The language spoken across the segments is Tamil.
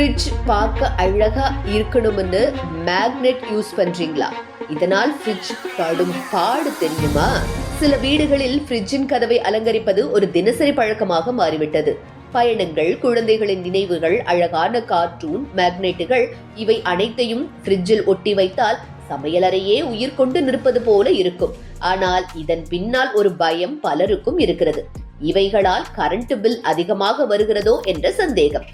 ஃப்ரிட்ஜ் பார்க்க அழகா இருக்கணும்னு மேக்னெட் யூஸ் பண்றீங்களா? இதனால் ஃப்ரிட்ஜ் படும் பாடு தெரியுமா? சில வீடுகளில் ஃப்ரிட்ஜின் கதவை அலங்கரிப்பது ஒரு தினசரி பழக்கமாக மாறிவிட்டது. பயணங்கள் குழந்தைகளின் நினைவுகள் அழகான கார்ட்டூன் மேக்னெட்டுகள் இவை அனைத்தையும் ஃப்ரிட்ஜில் ஒட்டி வைத்தால் சமையலறையே உயிர் கொண்டு நிற்பது போல இருக்கும். ஆனால் இதன் பின்னால் ஒரு பயம் பலருக்கும் இருக்கிறது. இவைகளால் கரண்ட் பில் அதிகமாக வருகிறதோ என்ற சந்தேகம்.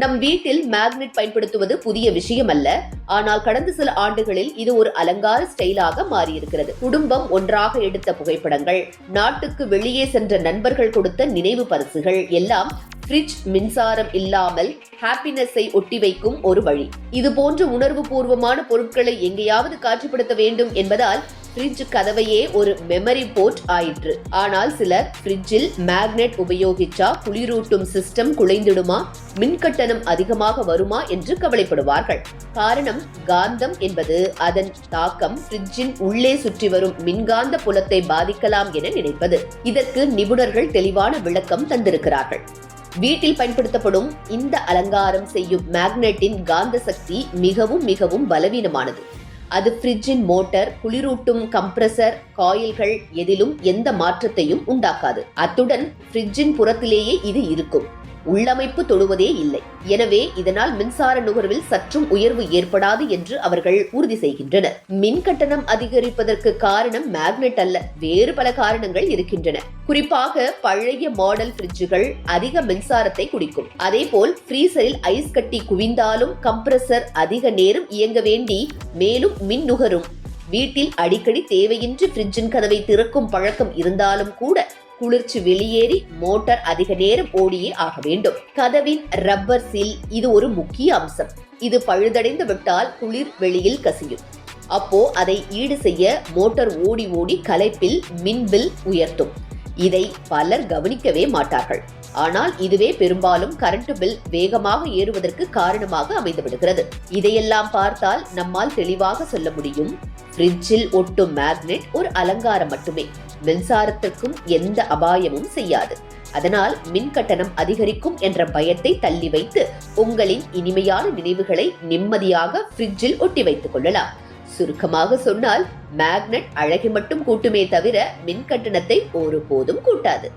நம் வீட்டில் மேக்னெட் பயன்படுத்துவது புதிய விஷயம் அல்ல ஆனால் கடந்த சில ஆண்டுகளில் இது ஒரு அலங்கார ஸ்டைலாக மாறியிருக்கிறது. குடும்பம் ஒன்றாக எடுத்த புகைப்படங்கள் நாட்டுக்கு வெளியே சென்ற நண்பர்கள் கொடுத்த நினைவு பரிசுகள் எல்லாம் ஃப்ரிட்ஜ் மின்சாரம் இல்லாமல் ஹாப்பினஸை ஒட்டி வைக்கும் ஒரு வழி. இது போன்ற உணர்வு பூர்வமான பொருட்களை எங்கேயாவது காட்சிப்படுத்த வேண்டும் என்பதால் ஃப்ரிட்ஜ் கதவையே ஒரு மெமரி போர்ட் ஆயிற்று. ஆனால் சிலர் ஃப்ரிட்ஜில் மேக்னெட் உபயோகிச்சா குளிரூட்டும் சிஸ்டம் குலைந்திடுமா? மின் கட்டணம் அதிகமாக வருமா என்று கவலைப்படுவார்கள். காரணம் காந்தம் என்பது அதன் தாக்கம் ஃப்ரிட்ஜின் உள்ளே சுற்றி வரும் மின்காந்த புலத்தை பாதிக்கலாம் என நினைப்பது. இதற்கு நிபுணர்கள் தெளிவான விளக்கம் தந்திருக்கிறார்கள். வீட்டில் பயன்படுத்தப்படும் இந்த அலங்காரம் செய்யும் மேக்னெட்டின் காந்த சக்தி மிகவும் மிகவும் பலவீனமானது. அது ஃப்ரிட்ஜின் மோட்டர் குளிரூட்டும் கம்ப்ரசர் காயில்கள் எதிலும் எந்த மாற்றத்தையும் உண்டாக்காது. அத்துடன் ஃப்ரிட்ஜின் புறத்திலேயே இது இருக்கும். உள்ளமைப்பு தொடுவதே இல்லை. எனவே இதனால் மின்சார நுகர்வில் சற்றும் உயர்வு ஏற்படாது என்று அவர்கள் உறுதி செய்கின்றனர். மின் கட்டணம் அதிகரிப்பதற்கு காரணம் மேக்னெட் அல்ல. வேறு பல காரணங்கள் இருக்கின்றன. குறிப்பாக பழைய மாடல் பிரிட்ஜுகள் அதிக மின்சாரத்தை குடிக்கும். அதேபோல் ஃப்ரீசரில் ஐஸ் கட்டி குவிந்தாலும் கம்ப்ரசர் அதிக நேரம் இயங்க வேண்டி மேலும் மின் நுகரும். வீட்டில் அடிக்கடி தேவையின்றி பிரிட்ஜின் கதவை திறக்கும் பழக்கம் இருந்தாலும் கூட குளிர்ச்சி வெளியேறி மோட்டார் அதிக நேரம் ஓடியே ஆக வேண்டும். கதவின் ரப்பர் சீல் இது ஒரு முக்கிய அம்சம். இது பழுதடைந்து விட்டால் குளிர் வெளியில் கசியும். அப்போ அதை ஈடு செய்ய மோட்டார் ஓடி ஓடி கலைப்பில் மின்பில் உயர்த்தும். இதை பலர் கவனிக்கவே மாட்டார்கள். ஆனால் இதுவே பெரும்பாலும் கரண்ட் பில் வேகமாக ஏறுவதற்கு காரணமாக அமைந்துவிடுகிறது. இதையெல்லாம் பார்த்தால் நம்மால் தெளிவாக சொல்ல முடியும். ஃப்ரிட்ஜில் ஒட்டும் மேக்னெட் ஒரு அலங்காரம் மட்டுமே. மின்சாரத்திற்கும் எந்த அபாயமும் செய்யாது. அதனால் மின் கட்டணம் அதிகரிக்கும் என்ற பயத்தை தள்ளி வைத்து உங்களின் இனிமையான நினைவுகளை நிம்மதியாக ஃப்ரிட்ஜில் ஒட்டி வைத்துக் கொள்ளலாம். சுருக்கமாக சொன்னால் மேக்னெட் அழகை மட்டும் கூட்டுமே தவிர மின் கட்டணத்தை ஒருபோதும் கூட்டாது.